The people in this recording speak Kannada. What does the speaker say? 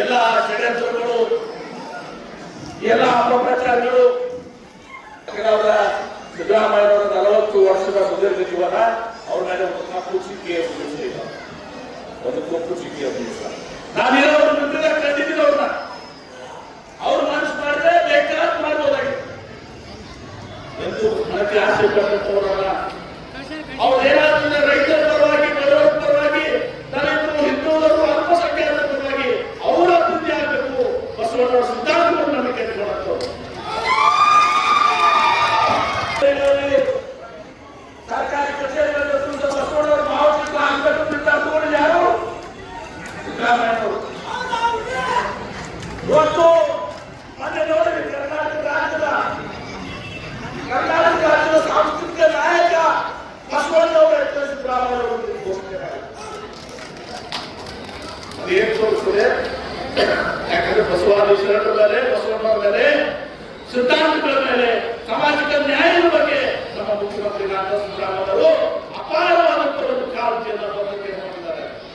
ಎಲ್ಲ ಷಡ್ಯಂತ್ರಗಳು ಎಲ್ಲ ಅಪಪ್ರಚಾರಗಳು. ಅವರ ಸಿದ್ದರಾಮಯ್ಯನವರ ನಲವತ್ತು ವರ್ಷದ ಸುದೀರ್ಘ ಜೀವನ ಅವ್ರ ಮೇಲೆ ಒಂದು ಕಪ್ಪು ಸಿಕ್ಕಿಯ ಇಲ್ಲ. ಒಂದು ಕಪ್ಪು ಸಿಕ್ಕಿಯ ಬಿಡಿಸ ನಾನಿರೋ ಕಂಡಿದ್ದೀನಿ ಅವ್ರನ್ನ ಅವ್ರು ಮನಸ್ಸು ಮಾಡಿದ್ರೆ ಬೇಕಾದ ಮಾಡ್ಬೋದಾಗಿ ಎಂದು ಹಣಕ್ಕೆ ಆಸೆ ಪಟ್ಟವರಲ್ಲ ಅವ್ರು ಹಾಕಬೇಕು ಅಂತ ತಗೊಂಡು ಯಾರು ಸಿದ್ದರಾಮಯ್ಯನವರು ಇವತ್ತು ಮೊನ್ನೆ ನೋಡಿ ಕರ್ನಾಟಕ ರಾಜ್ಯದ ಕರ್ನಾಟಕ ರಾಜ್ಯದ ಸಾಂಸ್ಕೃತಿಕ ನಾಯಕ ಬಸವಣ್ಣವರ ಹೆಸರು ಸಿದ್ದರಾಮಯ್ಯವರು ಅಂತ ಘೋಷಣೆ ಮಾಡಿದ್ರು. ಅದೇನು ತೋರಿಸ್ತದೆ ಯಾಕಂದ್ರೆ ಬಸವಾದಿ ಶರಣರ ಮೇಲೆ ಬಸವಣ್ಣವರ ಮೇಲೆ ಸಿದ್ಧಾಂತಗಳ ಮೇಲೆ ಸಾಮಾಜಿಕ ನ್ಯಾಯದ ಬಗ್ಗೆ ನಮ್ಮ ಮುಖ್ಯಮಂತ್ರಿ ನಾರಾಯಣ